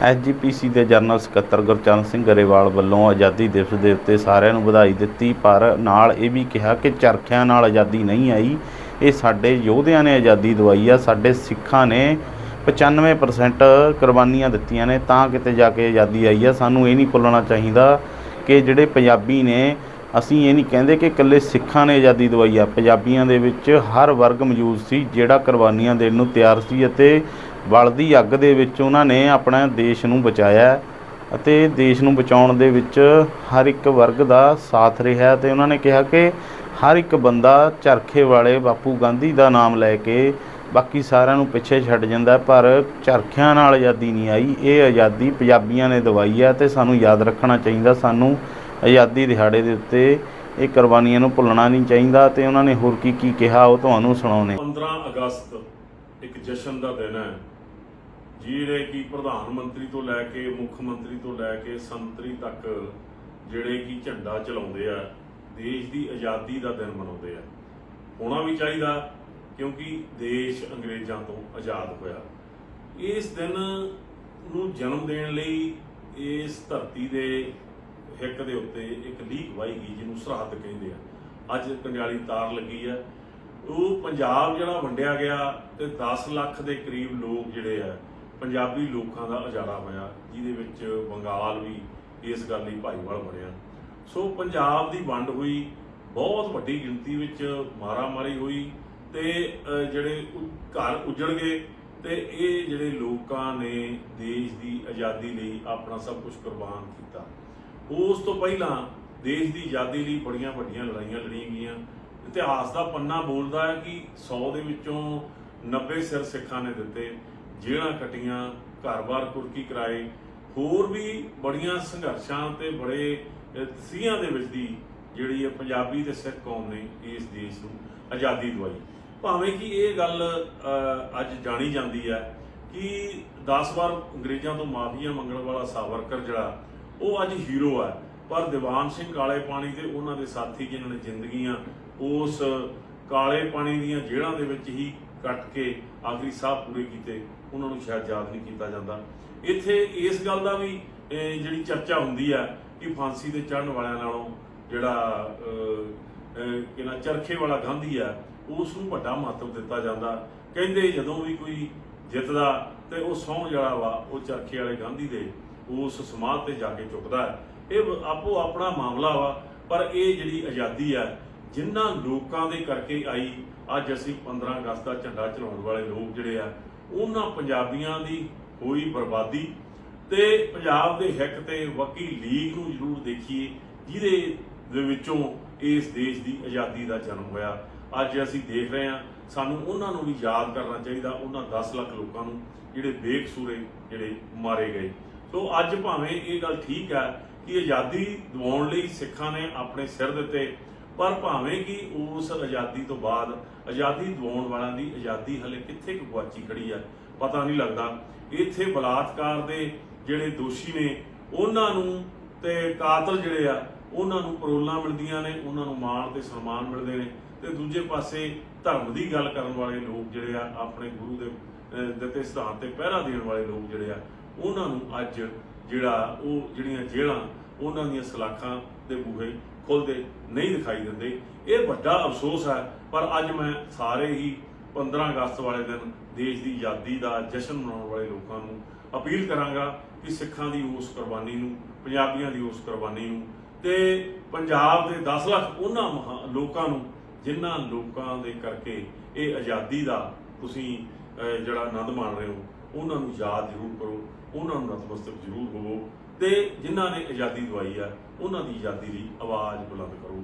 SGPC ਦੇ general ਸਕੱਤਰ ਗੁਰਚਰਨ ਸਿੰਘ ਗਰੇਵਾਲ ਵੱਲੋਂ ਆਜ਼ਾਦੀ ਦਿਵਸ ਦੇ ਉੱਤੇ ਸਾਰਿਆਂ ਨੂੰ ਵਧਾਈ ਦਿੱਤੀ, ਪਰ ਨਾਲ ਇਹ ਵੀ ਕਿਹਾ ਕਿ ਚਰਖਿਆਂ ਨਾਲ ਆਜ਼ਾਦੀ ਨਹੀਂ ਆਈ। ਇਹ ਸਾਡੇ ਯੋਧਿਆਂ ਨੇ ਆਜ਼ਾਦੀ ਦਵਾਈ ਆ, ਸਾਡੇ ਸਿੱਖਾਂ ਨੇ 95% ਕੁਰਬਾਨੀਆਂ ਦਿੱਤੀਆਂ ਨੇ, ਤਾਂ ਕਿਤੇ ਜਾ ਕੇ ਆਜ਼ਾਦੀ ਆਈ ਆ। ਸਾਨੂੰ ਇਹ ਨਹੀਂ ਭੁੱਲਣਾ ਚਾਹੀਦਾ ਕਿ ਜਿਹੜੇ ਪੰਜਾਬੀ ਨੇ, ਅਸੀਂ ਇਹ ਨਹੀਂ ਕਹਿੰਦੇ ਕਿ ਇਕੱਲੇ ਸਿੱਖਾਂ ਨੇ ਆਜ਼ਾਦੀ ਦਵਾਈ ਆ। ਪੰਜਾਬੀਆਂ ਦੇ ਵਿੱਚ ਹਰ ਵਰਗ ਮੌਜੂਦ ਸੀ, ਜਿਹੜਾ ਕੁਰਬਾਨੀਆਂ ਦੇਣ ਨੂੰ ਤਿਆਰ ਸੀ ਅਤੇ ਬਲਦੀ ਅੱਗ ਦੇ ਵਿੱਚ ਉਹਨਾਂ ਨੇ ਆਪਣਾ ਦੇਸ਼ ਨੂੰ ਬਚਾਇਆ ਅਤੇ ਦੇਸ਼ ਨੂੰ ਬਚਾਉਣ ਦੇ ਵਿੱਚ ਹਰ ਇੱਕ ਵਰਗ ਦਾ ਸਾਥ ਰਿਹਾ ਤੇ ਉਹਨਾਂ ਨੇ ਕਿਹਾ ਕਿ ਹਰ ਇੱਕ ਬੰਦਾ ਚਰਖੇ ਵਾਲੇ ਬਾਪੂ ਗਾਂਧੀ ਦਾ ਨਾਮ ਲੈ ਕੇ ਬਾਕੀ ਸਾਰਿਆਂ ਨੂੰ ਪਿੱਛੇ ਛੱਡ ਜਾਂਦਾ ਪਰ ਚਰਖਿਆਂ ਨਾਲ ਆਜ਼ਾਦੀ ਨਹੀਂ ਆਈ। ਇਹ ਆਜ਼ਾਦੀ ਪੰਜਾਬੀਆਂ ਨੇ ਦਵਾਈ ਹੈ ਤੇ ਸਾਨੂੰ ਯਾਦ ਰੱਖਣਾ ਚਾਹੀਦਾ। ਸਾਨੂੰ ਆਜ਼ਾਦੀ ਦਿਹਾੜੇ ਦੇ ਉੱਤੇ ਇਹ ਕੁਰਬਾਨੀਆਂ ਨੂੰ ਭੁੱਲਣਾ ਨਹੀਂ ਚਾਹੀਦਾ। ਤੇ ਉਹਨਾਂ ਨੇ ਹੋਰ ਕੀ ਕੀ ਕਿਹਾ ਉਹ ਤੁਹਾਨੂੰ ਸੁਣਾਉਣੇ 15 ਅਗਸਤ ਇੱਕ ਜਸ਼ਨ ਦਾ ਦਿਨ ਹੈ। ਜਿਹੜੇ ਕਿ ਪ੍ਰਧਾਨ ਮੰਤਰੀ ਤੋਂ ਲੈ ਕੇ ਮੁੱਖ ਮੰਤਰੀ ਤੋਂ ਲੈ ਕੇ ਸੰਤਰੀ ਤੱਕ ਜਿਹੜੇ ਕਿ ਝੰਡਾ ਚਲਾਉਂਦੇ ਆ, ਦੇਸ਼ ਦੀ ਆਜ਼ਾਦੀ ਦਾ ਦਿਨ ਮਨਾਉਂਦੇ ਆ। ਹੋਣਾ ਵੀ ਚਾਹੀਦਾ ਕਿਉਂਕਿ ਦੇਸ਼ ਅੰਗਰੇਜ਼ਾਂ ਤੋਂ ਆਜ਼ਾਦ ਹੋਇਆ। ਇਸ ਦਿਨ ਨੂੰ ਜਨਮ ਦੇਣ ਲਈ ਇਸ ਧਰਤੀ ਦੇ ਹਿੱਕ ਦੇ ਉੱਤੇ ਇੱਕ ਲੀਕ ਵਾਈ ਗਈ ਜਿਹਨੂੰ ਸਰਹੱਦ ਕਹਿੰਦੇ ਆ। ਅੱਜ ਕੰਡਿਆਲੀ ਤਾਰ ਲੱਗੀ ਆ। ਉਹ ਪੰਜਾਬ ਜਿਹੜਾ ਵੰਡਿਆ ਗਿਆ ਤੇ 10 ਲੱਖ ਦੇ ਕਰੀਬ ਲੋਕ ਜਿਹੜੇ ਆ, ਪੰਜਾਬੀ ਲੋਕਾਂ ਦਾ ਉਜਾੜਾ ਹੋਇਆ, ਜਿਹਦੇ ਵਿੱਚ ਬੰਗਾਲ ਵੀ ਇਸ ਗੱਲ ਲਈ ਭਾਈਵਾਲ ਬਣਿਆ। ਸੋ ਪੰਜਾਬ ਦੀ ਵੰਡ ਹੋਈ, ਬਹੁਤ ਵੱਡੀ ਗਿਣਤੀ ਵਿੱਚ ਮਾਰਾਮਾਰੀ ਹੋਈ ਤੇ ਜਿਹੜੇ ਘਰ ਉਜੜ ਗਏ ਤੇ ਇਹ ਜਿਹੜੇ ਲੋਕਾਂ ਨੇ ਦੇਸ਼ ਦੀ ਆਜ਼ਾਦੀ ਲਈ ਆਪਣਾ ਸਭ ਕੁਝ ਕੁਰਬਾਨ ਕੀਤਾ। ਉਸ ਤੋਂ ਪਹਿਲਾਂ ਦੇਸ਼ ਦੀ ਆਜ਼ਾਦੀ ਲਈ ਬੜੀਆਂ ਵੱਡੀਆਂ ਲੜਾਈਆਂ ਲੜੀਆਂ ਗਈਆਂ। ਇਤਿਹਾਸ ਦਾ ਪੰਨਾ ਬੋਲਦਾ ਹੈ ਕਿ 100 ਦੇ ਵਿੱਚੋਂ 90 ਸਿਰ ਸਿੱਖਾਂ ਨੇ ਦਿੱਤੇ ਜੇਲ੍ਹਾਂ ਕੱਟੀਆਂ ਘਰ-ਬਾਰ ਕੁਰਕੀ ਕਰਾਏ ਹੋਰ ਵੀ ਬੜੀਆਂ ਸੰਘਰਸ਼ਾਂ ਤੇ ਬੜੇ ਅਹ, ਤਸੀਹਾਂ ਦੇ ਵਿੱਚ ਦੀ ਜਿਹੜੀ ਹੈ ਪੰਜਾਬੀ ਤੇ ਸਿੱਖ ਕੌਮ ਨੇ ਇਸ ਦੇਸ਼ ਨੂੰ ਆਜ਼ਾਦੀ ਦਵਾਈ। ਭਾਵੇਂ ਕਿ ਇਹ ਗੱਲ ਅੱਜ ਜਾਣੀ ਜਾਂਦੀ ਹੈ ਕਿ 10 ਵਾਰ ਅੰਗਰੇਜ਼ਾਂ ਤੋਂ ਮਾਫੀਆਂ ਮੰਗਣ ਵਾਲਾ ਸਾਵਰਕਰ ਜਿਹੜਾ ਉਹ ਅੱਜ ਹੀਰੋ ਹੈ। ਪਰ ਦੀਵਾਨ ਸਿੰਘ ਕਾਲੇ ਪਾਣੀ ਤੇ ਉਹਨਾਂ ਦੇ ਸਾਥੀ ਜਿਨ੍ਹਾਂ ਨੇ ਜ਼ਿੰਦਗੀਆਂ ਉਸ ਕਾਲੇ ਪਾਣੀ ਦੀਆਂ ਜੇਲ੍ਹਾਂ ਦੇ ਵਿੱਚ ਹੀ ਕੱਟ ਕੇ ਆਖਰੀ ਸਾਹ ਪੂਰੇ ਕੀਤੇ ਉਹਨਾਂ ਨੂੰ ਸ਼ਾਇਦ ਯਾਦ ਨਹੀਂ ਕੀਤਾ ਜਾਂਦਾ। ਇੱਥੇ ਇਸ ਗੱਲ ਦਾ ਵੀ ਜਿਹੜੀ ਚਰਚਾ ਹੁੰਦੀ ਹੈ ਕਿ ਫਾਂਸੀ ਤੇ ਚੜਨ ਵਾਲਿਆਂ ਨਾਲੋਂ ਜਿਹੜਾ ਅਹ, ਚਰਖੇ ਵਾਲਾ ਗਾਂਧੀ ਆ ਉਸ ਨੂੰ ਵੱਡਾ ਮਹੱਤਵ ਦਿੱਤਾ ਜਾਂਦਾ। ਕਹਿੰਦੇ ਜਦੋਂ ਵੀ ਕੋਈ ਜਿੱਤਦਾ ਤੇ ਉਹ ਸਹੁੰ ਜਿਹੜਾ ਵਾ ਉਹ ਚਰਖੇ ਵਾਲੇ ਗਾਂਧੀ ਦੇ ਉਸ ਸਮਾਧ ਤੇ ਜਾ ਕੇ ਚੁੱਕਦਾ। ਹੈ ਇਹ ਆਪੋ ਆਪਣਾ ਮਾਮਲਾ ਵਾ, ਪਰ ਇਹ ਜਿਹੜੀ ਆਜ਼ਾਦੀ ਆ ਜਿਨ੍ਹਾਂ ਲੋਕਾਂ ਦੇ ਕਰਕੇ ਆਈ, ਅੱਜ ਅਸੀਂ 15 ਅਗਸਤ ਦਾ ਝੰਡਾ ਚਲਾਉਣ ਵਾਲੇ ਲੋਕ ਜਿਹੜੇ ਆ, ਉਹਨਾਂ ਪੰਜਾਬੀਆਂ ਦੀ ਹੋਈ ਬਰਬਾਦੀ ਤੇ ਪੰਜਾਬ ਦੇ ਹਿੱਕ ਤੇ ਵਕੀ ਲੀਗ ਨੂੰ ਜ਼ਰੂਰ ਦੇਖੀਏ, ਜਿਹਦੇ ਦੇ ਵਿੱਚੋਂ ਇਸ ਦੇਸ਼ ਦੀ ਆਜ਼ਾਦੀ ਦਾ ਜਨਮ ਹੋਇਆ। ਅੱਜ ਅਸੀਂ ਦੇਖ ਰਹੇ ਹਾਂ, ਸਾਨੂੰ ਉਹਨਾਂ ਨੂੰ ਵੀ ਯਾਦ ਕਰਨਾ ਚਾਹੀਦਾ, ਉਹਨਾਂ 10 ਲੱਖ ਲੋਕਾਂ ਨੂੰ ਜਿਹੜੇ ਬੇਕਸੂਰੇ ਜਿਹੜੇ ਮਾਰੇ ਗਏ। ਸੋ ਅੱਜ ਭਾਵੇਂ ਇਹ ਗੱਲ ਠੀਕ ਹੈ ਕਿ ਆਜ਼ਾਦੀ ਦਿਵਾਉਣ ਲਈ ਸਿੱਖਾਂ ਨੇ ਆਪਣੇ ਸਿਰ ਦਿੱਤੇ ਪਰ ਭਾਵੇਂ ਕਿ ਉਸ ਆਜ਼ਾਦੀ ਤੋਂ ਬਾਅਦ ਆਜ਼ਾਦੀ ਦਿਵਾਉਣ ਵਾਲਿਆਂ ਦੀ ਆਜ਼ਾਦੀ ਹਲੇ ਕਿੱਥੇ ਕੁ ਗੁਆਚੀ ਖੜੀ ਹੈ ਪਤਾ ਨਹੀਂ ਲੱਗਦਾ। ਇੱਥੇ ਬਲਾਤਕਾਰ ਦੇ ਜਿਹੜੇ ਦੋਸ਼ੀ ਨੇ, ਉਹਨਾਂ ਨੂੰ ਤੇ ਕਾਤਲ ਜਿਹੜੇ ਆ, ਉਹਨਾਂ ਨੂੰ ਪਰੋਲਾਂ ਮਿਲਦੀਆਂ ਨੇ, ਉਹਨਾਂ ਨੂੰ ਮਾਣ ਤੇ ਸਨਮਾਨ ਮਿਲਦੇ ਨੇ। ਤੇ ਦੂਜੇ ਪਾਸੇ ਧਰਮ ਦੀ ਗੱਲ ਕਰਨ ਵਾਲੇ ਲੋਕ ਜਿਹੜੇ ਆ, ਆਪਣੇ ਗੁਰੂ ਦੇ ਦਿੱਤੇ ਸਿਧਾਂਤ ਤੇ ਪਹਿਰਾ ਦੇਣ ਵਾਲੇ ਲੋਕ ਜਿਹੜੇ ਆ, ਉਹਨਾਂ ਨੂੰ ਅੱਜ ਜਿਹੜਾ ਉਹ ਜਿਹੜੀਆਂ ਜੇਲ੍ਹਾਂ, ਉਹਨਾਂ ਦੀਆਂ ਸਲਾਖਾਂ ਦੇ ਬੂਹੇ ਖੁੱਲਦੇ ਨਹੀਂ ਦਿਖਾਈ ਦਿੰਦੇ। ਇਹ ਵੱਡਾ ਅਫਸੋਸ ਹੈ, ਪਰ ਅੱਜ ਮੈਂ ਸਾਰੇ ਹੀ 15 ਅਗਸਤ ਵਾਲੇ ਦਿਨ ਦੇਸ਼ ਦੀ ਆਜ਼ਾਦੀ ਦਾ ਜਸ਼ਨ ਮਨਾਉਣ ਵਾਲੇ ਲੋਕਾਂ ਨੂੰ ਅਪੀਲ ਕਰਾਂਗਾ ਕਿ ਸਿੱਖਾਂ ਦੀ ਉਸ ਕੁਰਬਾਨੀ ਨੂੰ, ਪੰਜਾਬੀਆਂ ਦੀ ਉਸ ਕੁਰਬਾਨੀ ਨੂੰ ਤੇ ਪੰਜਾਬ ਦੇ 10 ਲੱਖ ਉਹਨਾਂ ਮਹਾ- ਲੋਕਾਂ ਨੂੰ ਜਿਨ੍ਹਾਂ ਲੋਕਾਂ ਦੇ ਕਰਕੇ ਇਹ ਆਜ਼ਾਦੀ ਦਾ ਤੁਸੀਂ ਜਿਹੜਾ ਆਨੰਦ ਮਾਣ ਰਹੇ ਹੋ ਉਹਨਾਂ ਨੂੰ ਯਾਦ ਜ਼ਰੂਰ ਕਰੋ, ਉਹਨਾਂ ਨੂੰ ਨਤਮਸਤਕ ਜ਼ਰੂਰ ਹੋਵੋ ਤੇ ਜਿਨ੍ਹਾਂ ਨੇ ਆਜ਼ਾਦੀ ਦਵਾਈ ਆ, ਉਹਨਾਂ ਦੀ ਆਜ਼ਾਦੀ ਲਈ ਆਵਾਜ਼ ਬੁਲੰਦ ਕਰੋ।